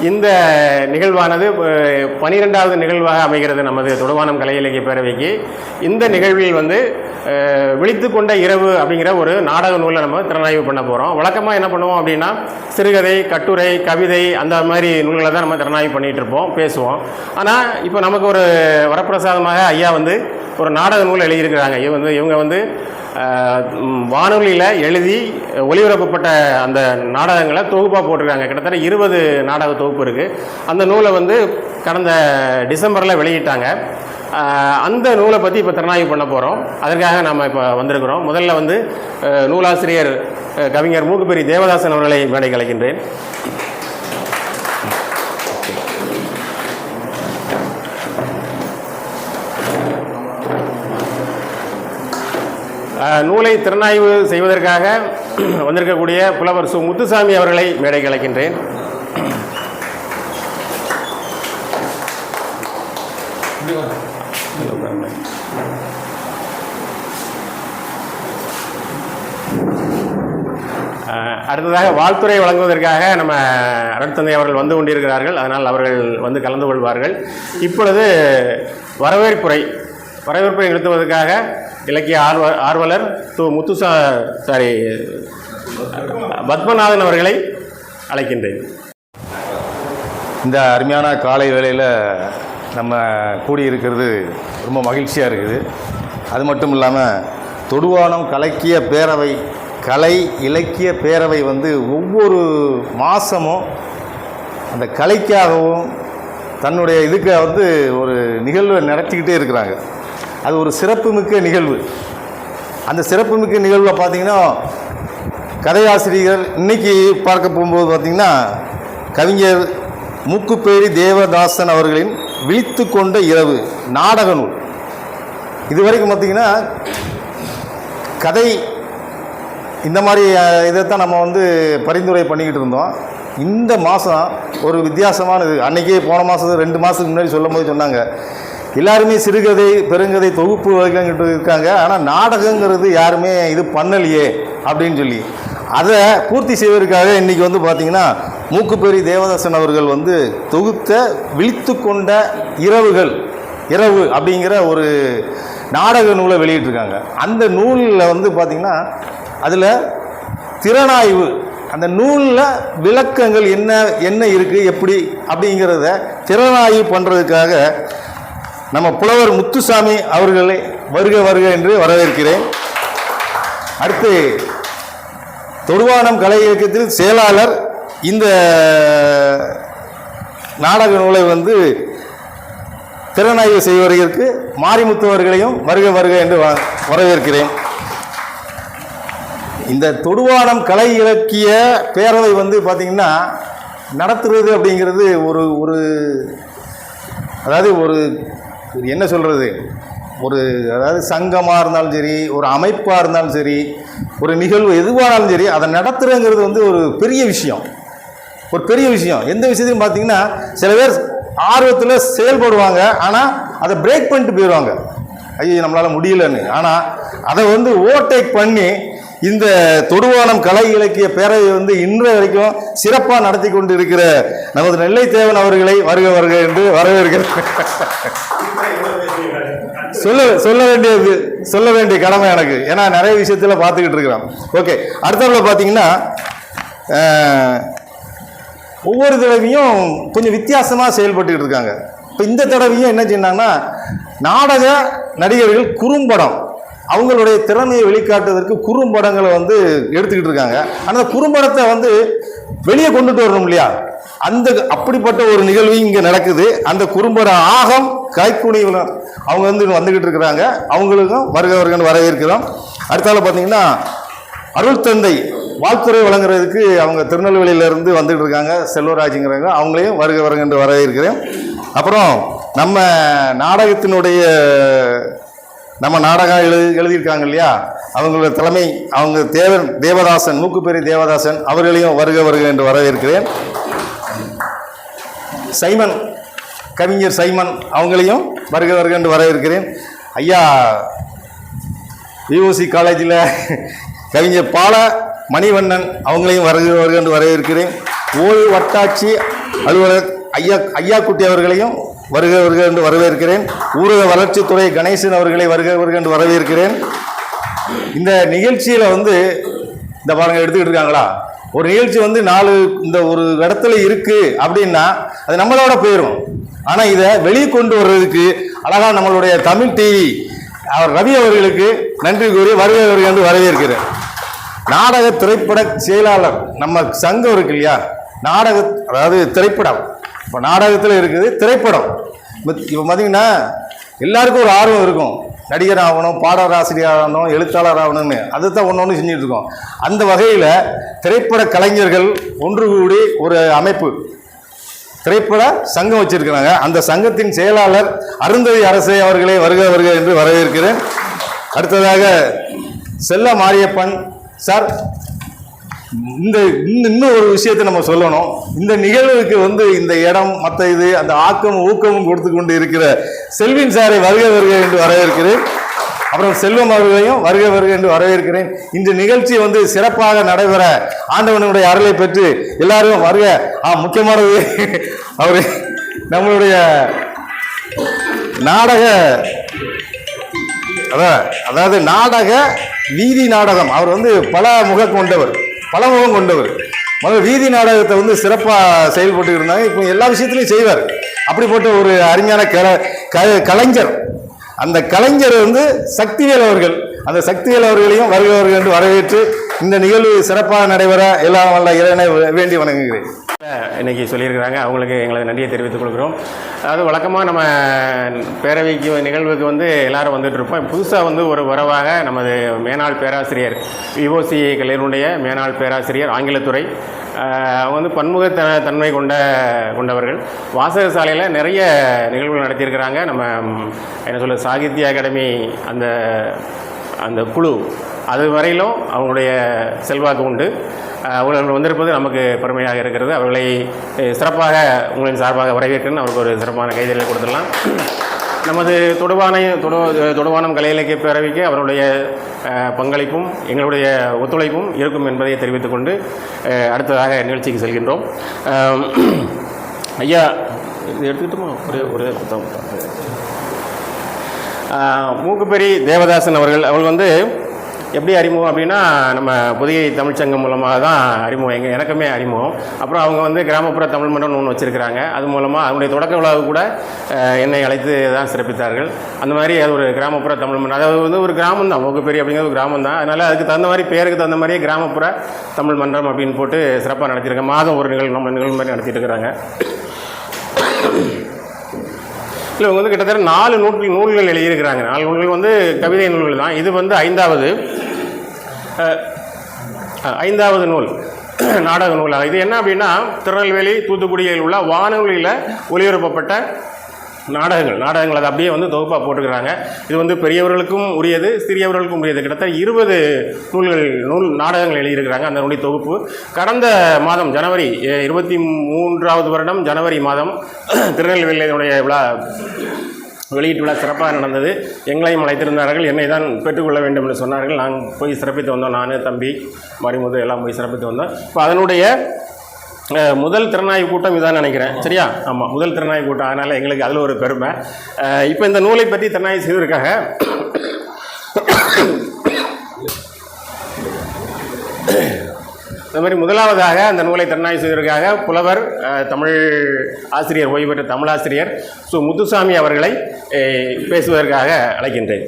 இந்த நிகழ்வானது பனிரெண்டாவது நிகழ்வாக அமைகிறது நமது தொடுவானம் கலை இலக்கிய பேரவைக்கு. இந்த நிகழ்வில் வந்து விழித்து கொண்ட இரவு அப்படிங்கிற ஒரு நாடக நூலை நம்ம திறனாய்வு பண்ண போகிறோம் வழக்கமாக என்ன பண்ணுவோம் அப்படின்னா சிறுகதை கட்டுரை கவிதை அந்த மாதிரி நூல்களை தான் நம்ம திறனாய்வு பண்ணிகிட்டு இருப்போம் பேசுவோம். ஆனால் இப்போ நமக்கு ஒரு வரப்பிரசாதமாக ஐயா வந்து ஒரு நாடக நூல் எழுதியிருக்கிறாங்க. இவங்க வந்து இவங்க வந்து வானொலியில் எழுதி ஒளிபரப்பப்பட்ட அந்த நாடகங்களை தொகுப்பாக போட்டிருக்காங்க. கிட்டத்தட்ட இருபது நாடக தொகுப்பு இருக்குது அந்த நூலை வந்து கடந்த டிசம்பரில் வெளியிட்டாங்க. அந்த நூலை பற்றி இப்போ திறனாய்வு பண்ண போகிறோம் அதற்காக நம்ம இப்போ வந்திருக்கிறோம். முதல்ல வந்து நூலாசிரியர் கவிஞர் மூக்குப்பெரி தேவதாசன் அவர்களை மேடை கலைக்கின்றேன். நூலை திறனாய்வு செய்வதற்காக வந்திருக்கக்கூடிய புலவர் சு. முத்துசாமி அவர்களை மேடை கலைக்கின்றேன். அடுத்ததாக வாழ்த்துறை வழங்குவதற்காக நம்ம அருட்தந்தை அவர்கள் வந்து கொண்டிருக்கிறார்கள். அதனால் அவர்கள் வந்து கலந்து கொள்வார்கள். இப்பொழுது வரவேற்புரை வரவேற்புரை நிறுத்துவதற்காக இலக்கிய ஆர்வ ஆர்வலர் து முத்துசா சாரி பத்மநாதன் அவர்களை அழைக்கின்றேன். இந்த அருமையான காலை வேளையில் நம்ம கூடியிருக்கிறது ரொம்ப மகிழ்ச்சியாக இருக்குது. அது மட்டும் இல்லாமல் தொடுவானம் கலக்கிய பேரவை கலை இலக்கிய பேரவை வந்து ஒவ்வொரு மாதமும் அந்த கலைக்காகவும் தன்னுடைய இதுக்கு வந்து ஒரு நிகழ்வை நடத்திக்கிட்டே இருக்கிறாங்க. அது ஒரு சிறப்புமிக்க நிகழ்வு. அந்த சிறப்புமிக்க நிகழ்வில் பார்த்திங்கன்னா கதையாசிரியர் இன்னைக்கு பார்க்க போகும்போது பார்த்திங்கன்னா கவிஞர் மூக்குப்பேரி தேவதாசன் அவர்களின் விழித்து கொண்ட இரவு நாடக நூல். இதுவரைக்கும் பார்த்தீங்கன்னா கதை இந்த மாதிரி இதை இதைத்தான் நம்ம வந்து பரிந்துரை பண்ணிக்கிட்டு இருந்தோம். இந்த மாதம் ஒரு வித்தியாசமானது. அன்றைக்கே போன மாதம் ரெண்டு மாதத்துக்கு முன்னாடி சொல்லும் போது சொன்னாங்க. எல்லாருமே சிறுகதை பெருங்கதை தொகுப்பு வகைங்கிட்டு இருக்காங்க. ஆனால் நாடகங்கிறது யாருமே இது பண்ணலையே அப்படின்னு சொல்லி. அதை பூர்த்தி செய்வதற்காக இன்றைக்கி வந்து பார்த்திங்கன்னா மூக்குப்பெரி தேவதாசன் அவர்கள் வந்து தொகுத்த விழித்து கொண்ட இரவுகள் இரவு அப்படிங்கிற ஒரு நாடக நூலை வெளியிட்டிருக்காங்க. அந்த நூலில் வந்து பார்த்திங்கன்னா அதில் திறனாய்வு அந்த நூலில் விளக்கங்கள் என்ன என்ன இருக்குது எப்படி அப்படிங்கிறத திறனாய்வு பண்ணுறதுக்காக நம்ம புலவர் முத்துசாமி அவர்களை வருக வருக என்று வரவேற்கிறேன். அடுத்து தொடுவானம் கலை இயக்கத்தில் செயலாளர் இந்த நாடக நூலை வந்து திறனாய்வு செய்வதற்கு மாரிமுத்து அவர்களையும் வருக வருக என்று வ- வரவேற்கிறேன். இந்த தொடுவானம் கலை இலக்கிய பேரவை வந்து பார்த்திங்கன்னா நடத்துறது அப்படிங்கிறது ஒரு ஒரு அதாவது ஒரு ஒரு என்ன சொல்கிறது ஒரு அதாவது சங்கமாக இருந்தாலும் சரி ஒரு அமைப்பாக இருந்தாலும் சரி ஒரு நிகழ்வு எதுவானாலும் சரி அதை நடத்துறங்கிறது வந்து ஒரு பெரிய விஷயம். ஒரு பெரிய விஷயம். எந்த விஷயத்தையும் பார்த்தீங்கன்னா சில பேர் ஆர்வத்தில் செயல்படுவாங்க ஆனால் அதை பிரேக் பண்ணிட்டு போயிடுவாங்க. ஐயோ நம்மளால் முடியலன்னு. ஆனால் அதை வந்து ஓவர்டேக் பண்ணி இந்த தொடுவானம் கலை இலக்கிய பேரவை வந்து இன்று வரைக்கும் சிறப்பாக நடத்தி கொண்டு இருக்கிற நமது நெல்லை தேவன் அவர்களை வருக வருக என்று வரவேற்கிறேன். சொல்ல சொல்ல வேண்டியது சொல்ல வேண்டிய கடமை எனக்கு. ஏன்னா நிறைய விஷயத்தில் பார்த்துக்கிட்டு இருக்கிறோம் ஓகே அடுத்தவர்கள் பார்த்தீங்கன்னா ஒவ்வொரு தடவையும் கொஞ்சம் வித்தியாசமாக செயல்பட்டுக்கிட்டு இருக்காங்க. இப்போ இந்த தடவையும் என்ன செய்யறாங்கன்னா நாடக நடிகர்கள் குறும்படம். அவங்களுடைய திறமையை வெளிக்காட்டுவதற்கு குறும்படங்களை வந்து எடுத்துக்கிட்டு இருக்காங்க. ஆனால் அந்த குறும்படத்தை வந்து வெளியே கொண்டுட்டு வரணும் இல்லையா? அந்த அப்படிப்பட்ட ஒரு நிகழ்வு இங்கே நடக்குது. அந்த குறும்பட ஆகம் கைக்குணிவில் அவங்க வந்து வந்துக்கிட்டு இருக்கிறாங்க. அவங்களுக்கும் வருக வருகன்னு வரவேற்கிறோம். அடுத்தால பார்த்தீங்கன்னா அருள் தந்தை வாழ்த்துறை வழங்குறதுக்கு அவங்க திருநெல்வேலியிலேருந்து வந்துட்டு இருக்காங்க. செல்வராஜுங்கிறாங்க அவங்களையும் வருக வருக என்று வரவேற்கிறேன். அப்புறம் நம்ம நாடகத்தினுடைய நம்ம நாடகம் எழுதி எழுதியிருக்காங்க இல்லையா அவங்களோட தலைமை அவங்க தேவன் தேவதாசன் மூக்குப்பெரி தேவதாசன் அவர்களையும் வருக வருக என்று வரவேற்கிறேன். சைமன் கவிஞர் சைமன் அவங்களையும் வருக வருக என்று வரவேற்கிறேன். ஐயா விஓசி காலேஜில் கவிஞர் பால மணிவண்ணன் அவங்களையும் வருக வருக என்று வரவேற்கிறேன். ஓய்வு வட்டாட்சி அலுவலர் ஐயா ஐயா குட்டி அவர்களையும் வருக வருக என்று வரவேற்கிறேன். ஊரக வளர்ச்சித்துறை கணேசன் அவர்களை வருக வருக என்று வரவேற்கிறேன். இந்த நிகழ்ச்சியில் வந்து இந்த பாருங்க எடுத்துக்கிட்டு இருக்காங்களா? ஒரு நிகழ்ச்சி வந்து நாலு இந்த ஒரு இடத்துல இருக்குது அப்படின்னா அது நம்மளோட போயிடும் ஆனால் இதை வெளியே கொண்டு வர்றதுக்கு அழகா நம்மளுடைய தமிழ் டிவி அவர் ரவி அவர்களுக்கு நன்றி கூறி வருகை வருகை என்று வரவேற்கிறேன். நாடக திரைப்பட செயலாளர் நம்ம சங்கம் இருக்கு இல்லையா? நாடக அதாவது திரைப்படம். இப்போ நாடகத்தில் இருக்குது திரைப்படம். இப்போ பார்த்தீங்கன்னா எல்லாருக்கும் ஒரு ஆர்வம் இருக்கும். நடிகர் ஆகணும் பாடலாசிரியர் ஆகணும் எழுத்தாளர் ஆகணும்னு அதை தான் ஒன்று ஒன்று செஞ்சுட்டு இருக்கோம் அந்த வகையில் திரைப்பட கலைஞர்கள் ஒன்று கூடி ஒரு அமைப்பு. திரைப்பட சங்கம் வச்சிருக்கிறாங்க. அந்த சங்கத்தின் செயலாளர் அருந்ததி அரசே அவர்களே வருக வருக என்று வரவேற்கிறேன். அடுத்ததாக செல்ல மாரியப்பன் சார் இந்த இன்னும் இன்னும் ஒரு விஷயத்தை நம்ம சொல்லணும். இந்த நிகழ்வுக்கு வந்து இந்த இடம் மற்ற இது அந்த ஆக்கமும் ஊக்கமும் கொடுத்து கொண்டு இருக்கிற செல்வின் சாரை வருக வருக என்று வரவேற்கிறேன். அப்புறம் செல்வம் அவர்களையும் வருக வருக என்று வரவேற்கிறேன். இந்த நிகழ்ச்சி வந்து சிறப்பாக நடைபெற ஆண்டவனுடைய அருளை பெற்று எல்லாரும் வருக. ஆ முக்கியமானது அவரு நம்மளுடைய நாடக அதான் அதாவது நாடக வீதி நாடகம். அவர் வந்து பல முக கொண்டவர் பலமுகம் கொண்டவர். முதல்ல வீதி நாடகத்தை வந்து சிறப்பாக செயல்பட்டு இருந்தாங்க. இப்போ எல்லா விஷயத்துலையும் செய்வார். அப்படிப்பட்ட ஒரு அருமையான கல க கலைஞர். அந்த கலைஞர் வந்து சக்திவேல் அவர்கள். அந்த சக்திவேல் அவர்களையும் வருகிறவர்கள் என்று வரவேற்று இந்த நிகழ்வு சிறப்பாக நடைபெற எல்லாம் வல்ல இறைவனை வேண்டி வணங்குகிறேன். இன்னைக்கு சொல்லியிருக்கிறாங்க. அவங்களுக்கு எங்களது நன்றியை தெரிவித்துக் கொள்கிறோம். அதாவது வழக்கமாக நம்ம பேரவைக்கு நிகழ்வுக்கு வந்து எல்லாரும் வந்துட்டு இருப்போம். புதுசாக வந்து ஒரு உறவாக நமது மேனாள் பேராசிரியர் விஓசி கலைஞருடைய மேனாள் பேராசிரியர் ஆங்கிலத்துறை அவங்க வந்து பன்முக த தன்மை கொண்ட கொண்டவர்கள். வாசக சாலையில் நிறைய நிகழ்வுகள் நடத்தியிருக்கிறாங்க. நம்ம என்ன சொல்ல சாகித்ய அகாடமி அந்த அந்த குழு அது வரையிலும் அவங்களுடைய செல்வாக்கு உண்டு. அவர்கள் வந்திருப்பது நமக்கு பெருமையாக இருக்கிறது. அவர்களை சிறப்பாக உங்களின் சார்பாக வரவேற்கிறேன். அவருக்கு ஒரு சிறப்பான கைதலை கொடுத்துடலாம். நமது தொடுவானை தொடு தொடுவானம் கலை இலக்கிய பேரவைக்கு அவருடைய பங்களிப்பும் எங்களுடைய ஒத்துழைப்பும் இருக்கும் என்பதை தெரிவித்துக் கொண்டு அடுத்ததாக நிகழ்ச்சிக்கு செல்கின்றோம். ஐயா இது எடுத்துக்கிட்டோமா? ஒரே ஒரே புத்தகம். மூக்குப்பெரி தேவதாசன் அவர்கள் அவள் வந்து எப்படி அறிமுகம் அப்படின்னா நம்ம புதிய தமிழ்ச்சங்கம் மூலமாக தான் அறிமுகம். எங்கள் எனக்குமே அறிமுகம். அப்புறம் அவங்க வந்து கிராமப்புற தமிழ் மன்றம்னு ஒன்று வச்சுருக்கிறாங்க. அது மூலமாக அவனுடைய தொடக்க விழாவு கூட என்னை அழைத்து தான் சிறப்பித்தார்கள். அந்த மாதிரி அது ஒரு கிராமப்புற தமிழ் மன்றம். அதாவது வந்து ஒரு கிராமம் தான். பெரிய அப்படிங்கிறது ஒரு கிராமம் தான். அதனால் அதுக்கு தகுந்த மாதிரி பேருக்கு தகுந்த மாதிரியே கிராமப்புற தமிழ் மன்றம் அப்படின்னு போட்டு சிறப்பாக நடத்தியிருக்காங்க மாதம் ஒரு நிகழ்வு நம்ம நிகழ்வு மாதிரி நடத்திட்டு இருக்கிறாங்க. இல்லை இவங்க வந்து கிட்டத்தட்ட நாலு நூற்று நூல்கள் எழுதியிருக்கிறாங்க. நாலு நூல்கள் வந்து கவிதை நூல்கள் தான். இது வந்து ஐந்தாவது. ஐந்தாவது நூல் நாடக நூலாக இது என்ன அப்படின்னா திருநெல்வேலி தூத்துக்குடியில் உள்ள வானொலியில் ஒளிபரப்பப்பட்ட நாடகங்கள். நாடகங்கள் அதை அப்படியே வந்து தொகுப்பாக போட்டுக்கிறாங்க இது வந்து பெரியவர்களுக்கும் உரியது சிறியவர்களுக்கும் உரியது. கிட்டத்தட்ட இருபது நூல்கள் நூல் நாடகங்கள் எழுதியிருக்கிறாங்க அந்த நூலி தொகுப்பு. கடந்த மாதம் ஜனவரி இருபத்தி மூன்றாவது வருடம் ஜனவரி மாதம் திருநெல்வேலியினுடைய விழா வெளியீட்டு விழா சிறப்பாக நடந்தது. எங்களையும் அழைத்திருந்தார்கள். என்னை தான் பெற்றுக்கொள்ள வேண்டும் என்று சொன்னார்கள். நாங்கள் போய் சிறப்பித்து வந்தோம். நான் தம்பி மறிமுது எல்லாம் போய் சிறப்பித்து வந்தோம். இப்போ அதனுடைய முதல் திறனாய்வு கூட்டம் இதான் நினைக்கிறேன். சரியா? ஆமாம் முதல் திறனாய்வு கூட்டம். அதனால் எங்களுக்கு அதில் ஒரு பெருமை. இப்போ இந்த நூலை பற்றி திறனாய்வு செய்திருக்காங்க இந்த மாதிரி முதலாவதாக அந்த நூலை திறனாய்வு செய்வதற்காக புலவர் தமிழ் ஆசிரியர் ஓய்வு பெற்ற தமிழாசிரியர் சு. முத்துசாமி அவர்களை பேசுவதற்காக அழைக்கின்றேன்.